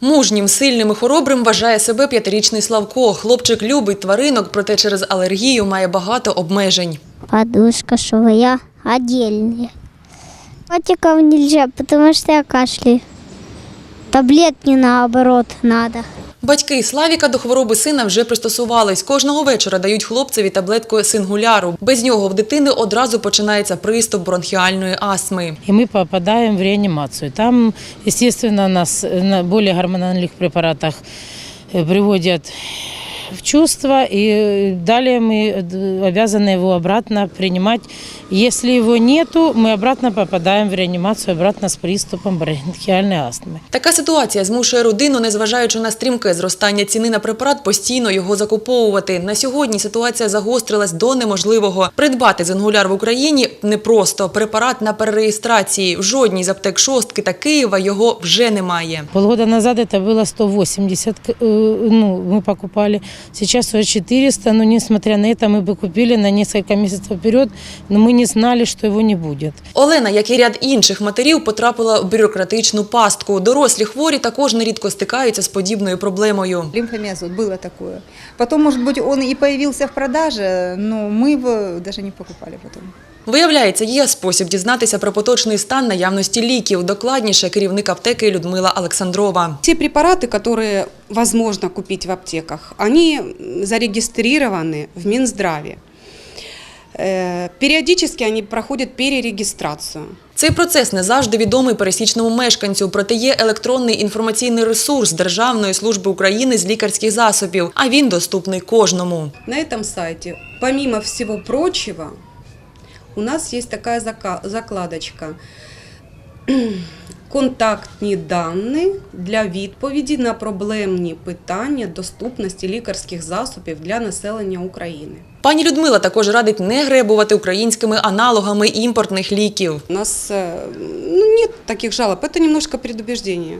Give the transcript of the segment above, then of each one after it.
Мужнім, сильним і хоробрим вважає себе п'ятирічний Славко. Хлопчик любить тваринок, проте через алергію має багато обмежень. Подушка, швея отдельные. Котиков нельзя, тому що я кашляю. Таблетки наоборот надо. Батьки Славіка до хвороби сина вже пристосувались. Кожного вечора дають хлопцеві таблетку сингуляру. Без нього в дитини одразу починається приступ бронхіальної астми. и мы попадаем в реанимацию. Там, естественно, нас на более гормональных препаратах э, приводят в чувство, и далее мы э, обязаны его обратно принимать. Если его нету, мы обратно попадаем в реанимацию, обратно с приступом бронхиальной астмы. Така ситуація змушує родину, незважаючи на стрімке зростання ціни на препарат, постійно його закуповувати. На сьогодні ситуація загострилась до неможливого. Придбати зингуляр в Україні непросто. Препарат на перереєстрації. В жодній з аптек шостки та Києва його вже немає. Полгода назад это было 180, к- э, ну, мы покупали. Сейчас уже 400, но несмотря на это мы бы купили на несколько месяцев вперед, но мы не знали, что его не будет. Олена, як і ряд інших матерів, потрапила в бюрократичну пастку. Дорослі хворі також нерідко стикаються з подібною проблемою. Лимфомиоз, вот было такое. Потом, может быть, он и появился в продаже, но мы его даже не покупали потом. Виявляється, є спосіб дізнатися про поточний стан наявності ліків. Докладніше керівник аптеки Людмила Олександрова. Те препараты, которые возможно купить в аптеках, они зарегистрированы в Минздраве. Э, Периодически они проходят перерегистрацию. Цей процес не завжди відомий пересічному мешканцю, проте є електронний інформаційний ресурс Державної служби України з лікарських засобів, а він доступний кожному. На этом сайте, помимо всего прочего, у нас есть такая зака- закладочка контактні дані для відповіді на проблемні питання доступності лікарських засобів для населення України. Пані Людмила також радить не гребувати українськими аналогами імпортних ліків. У нас э, ну, нет таких жалоб, это немножко предубеждение.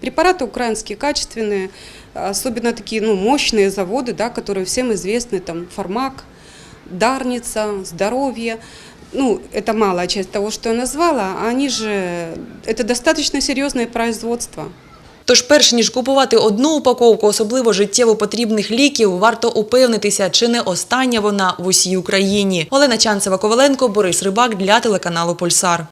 Препараты украинские, качественные, особенно такие ну, мощные заводы, да, которые всем известны, там Фармак, Дарница, Здоровье. Ну, это малая часть того, что я назвала, они же, это достаточно серьезное производство. Тож, перш ніж купувати одну упаковку особливо життєво потрібних ліків, варто упевнитися, чи не остання вона в усій Україні. Олена Чанцева Коваленко, Борис Рибак для телеканалу Пульсар.